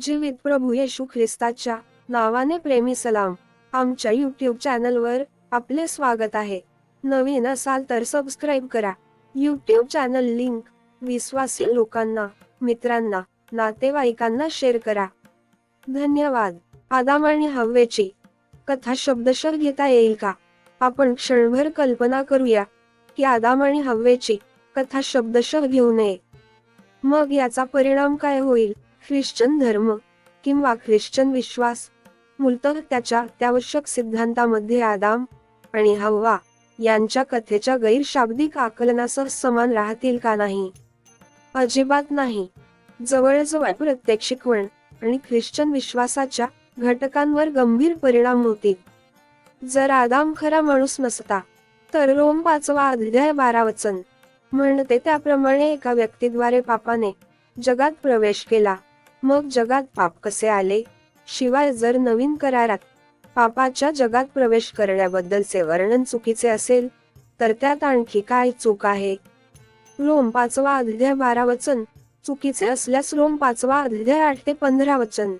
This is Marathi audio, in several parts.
जीवित प्रभू येशू ख्रिस्ताच्या नावाने प्रेमी सलाम. आमच्या यूट्यूब चॅनलवर आपले स्वागत आहे. नवीन असाल तर सबस्क्राईब करा. यूट्यूब चॅनल लिंक विश्वासी लोकांना मित्रांना नातेवाईकांना शेअर करा. धन्यवाद. आदाम आणि हव्वेची कथा शब्दशः घेता येईल का? आपण क्षणभर कल्पना करूया की आदाम आणि हव्वेची कथा शब्दशः घेऊ नये. मग याचा परिणाम काय होईल? ख्रिश्चन धर्म किंवा ख्रिश्चन विश्वास मूलतः त्याच्या अत्यावश्यक सिद्धांतामध्ये आदाम आणि हव्वा यांच्या कथेच्या गैरशाब्दिक आकलनासह समान राहतील का नाही? अजिबात नाही. जवळजवळ प्रत्येक शिकवण आणि ख्रिश्चन विश्वासाच्या घटकांवर गंभीर परिणाम होतील. जर आदाम खरा माणूस नसता तर रोम पाचवा अध्याय बारा वचन म्हणते त्याप्रमाणे एका व्यक्तीद्वारे पापाने जगात प्रवेश केला. मग जगात पाप कसे आले? शिवाय जर नवीन करारात पापाच्या जगात प्रवेश करण्याबद्दलचे वर्णन चुकीचे असेल तर त्यात आणखी काय चूक आहे? रोम पाचवा अध्याय बारा वचन. चुकीचे असल्यास रोम पाचवा अध्याय आठ ते पंधरा वचन.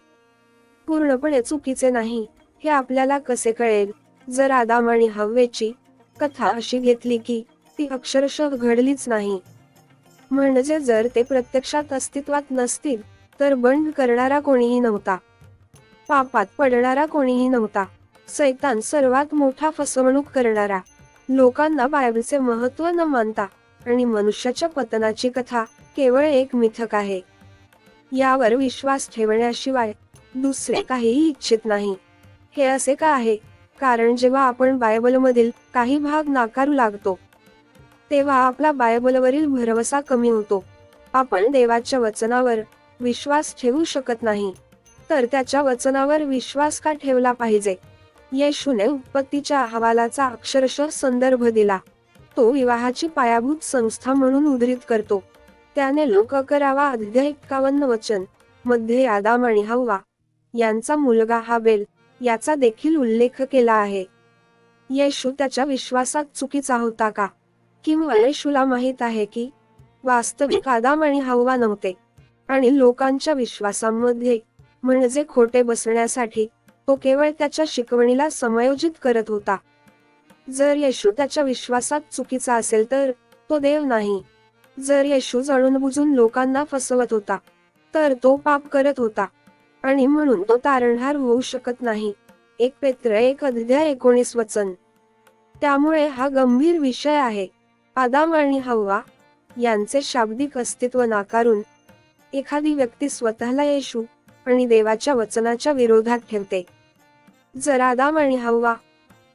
पूर्णपणे चुकीचे नाही हे आपल्याला कसे कळेल? जर आदाम आणि हव्वेची कथा अशी घेतली की ती अक्षरशः घडलीच नाही. म्हणजे जर ते प्रत्यक्षात अस्तित्वात नसतील तर बंड करणारा कोणीही नव्हता. पापात पडणारा कोणीही नव्हता. सैतान सर्वात मोठा फसवणूक करणारा. लोकांना बायबलचे महत्त्व न मानता आणि मनुष्याच्या पतनाची कथा केवळ एक मिथक आहे. यावर विश्वास ठेवण्याशिवाय दुसरे काहीही इच्छित नाही. हे असे का आहे? कारण जेव्हा आपण बायबलमधील काही भाग नाकारू लागतो तेव्हा आपला बायबलवरील भरवसा कमी होतो. आपण देवाच्या वचनावर विश्वास ठेवू शकत नाही. तर त्याच्या वचनावर विश्वास का ठेवला पाहिजे? येशूने उत्पत्तीच्या अहवालाचा अक्षरशः संदर्भ दिला. तो विवाहाची पायाभूत संस्था म्हणून उद्धृत करतो. त्याने लोक करावा अध्याय एक्कावन्न वचनमध्ये आदाम आणि हव्वा यांचा मुलगा हा बेल याचा देखील उल्लेख केला आहे. येशू त्याच्या विश्वासात चुकीचा होता का? किंवा येशूला माहीत आहे की वास्तविक आदाम आणि हव्वा नव्हते? आणि लोकांच्या विश्वासामध्ये म्हणजे खोटे बसण्यासाठी तो केवळ त्याच्या शिकवणीला समायोजित करत होता. जर येशू त्याच्या विश्वासात चुकीचा असेल तर तो देव नाही. जर येशू जळून बुजून लोकांना फसवत होता तर तो पाप करत होता. आणि म्हणून तो तारणहार होऊ शकत नाही. एक पेत्र एक अध्याय एकोणीस वचन. त्यामुळे हा गंभीर विषय आहे. आदाम आणि हव्वा यांचे शाब्दिक अस्तित्व नाकारून एखादी व्यक्ती स्वतःला येशू आणि देवाच्या वचनाच्या विरोधात ठेवते. जर आदाम आणि हव्वा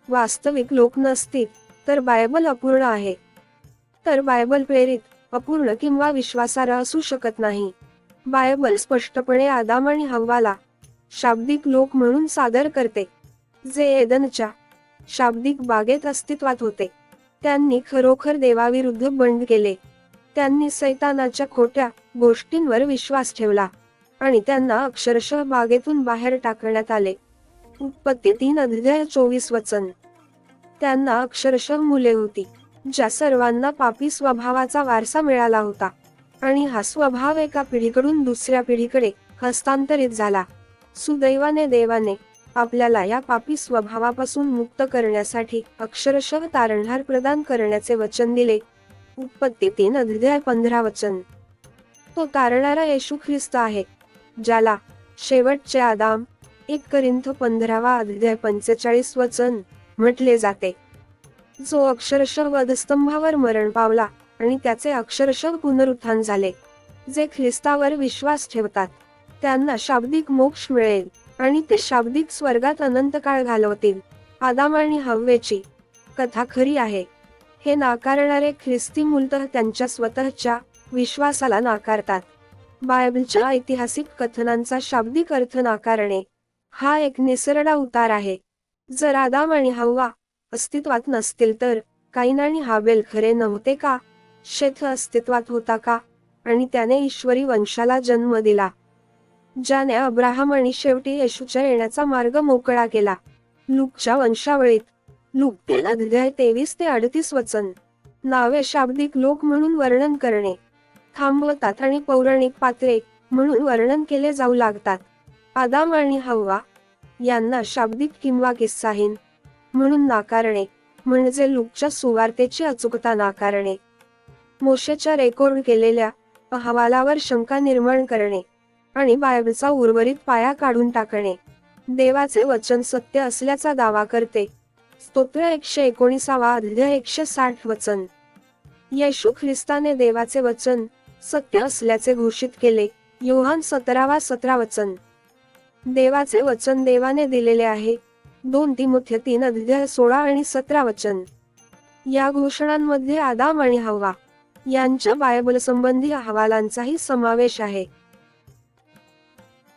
वास्तविक लोक नसतील तर बायबल अपूर्ण आहे. तर बायबल प्रेरित अपूर्ण किंवा विश्वासार्ह असू शकत नाही. बायबल स्पष्टपणे आदाम आणि हव्वाला शाब्दिक लोक म्हणून सादर करते जे एदनच्या शाब्दिक बागेत अस्तित्वात होते. त्यांनी खरोखर देवाविरुद्ध बंड केले. त्यांनी सैतानाच्या खोट्या गोष्टींवर विश्वास ठेवला आणि त्यांना अक्षरशः बागेतून बाहेर टाकण्यात आले. उत्पत्ती तीन अध्याय चोवीस वचन. त्यांना अक्षरशः मुले होती ज्या सर्वांना पापी स्वभावाचा वारसा मिळाला होता आणि हा स्वभाव एका पिढीकडून दुसऱ्या पिढीकडे हस्तांतरित झाला. सुदैवाने देवाने आपल्याला या पापी स्वभावापासून मुक्त करण्यासाठी अक्षरशः तारणहार प्रदान करण्याचे वचन दिले. उत्पत्ती तीन अध्याय पंधरा वचन. तो येशू ख्रिस्त आहे ज्याला शेवटचे आदाम एक करिंथ पंधरावा अध्याय पंचेचाळीस वचन म्हटले जाते. जो अक्षरशः वधस्तंभावर मरण पावला आणि त्याचे अक्षरशः पुनरुत्थान झाले जे ख्रिस्तावर विश्वास ठेवतात. त्यांना शाब्दिक मोक्ष मिळेल आणि ते शाब्दिक स्वर्गात अनंत काळ घालवतील. आदाम आणि हव्वेची कथा खरी आहे. हे नाकारणारे ख्रिस्ती मूलतः त्यांच्या स्वतःच्या विश्वासाला नाकारतात. बायबलच्या ऐतिहासिक कथनांचा शाब्दिक अर्थ नाकारणे हा एक निसरडा उतार आहे. जर आदाम आणि हव्वा अस्तित्वात नसतील तर काईन आणि हाबेल खरे नव्हते का? शेथ अस्तित्वात होता का? आणि त्याने ईश्वरी वंशाला जन्म दिला. ज्याने अब्राहम आणि शेवटी येशूच्या येण्याचा मार्ग मोकळा केला. लूकच्या वंशावळीत लूक अध्याय तेवीस ते अडतीस वचन. नावे शाब्दिक लोक म्हणून वर्णन करणे. थांबवतात आणि पौराणिक पात्रे म्हणून वर्णन केले जाऊ लागतात. आदाम आणि हव्वा यांना शाब्दिक किंवा किस्साहीन. म्हणून नाकारणे म्हणजे लुकच्या सुवार्तेची अचूकता नाकारणे. मोशेच्या रेकॉर्ड केलेल्या अहवालावर शंका निर्माण करणे आणि बायबलचा उर्वरित पाया काढून टाकणे. देवाचे वचन सत्य असल्याचा दावा करते. स्तोत्र एकशे एकोणीसावा अध्याय एकशे साठ वचन. येशू ख्रिस्ताने देवाचे वचन सत्य असल्याचे घोषित केले. योहान सतरावा सतरा वचन. देवाचे वचन देवाने दिलेले आहे. दोन तिमुथ्य तीन अध्याय सोळा आणि सतरा वचन. या घोषणांमध्ये आदाम आणि हवा यांच्या बायबल संबंधी अहवालांचाही समावेश आहे.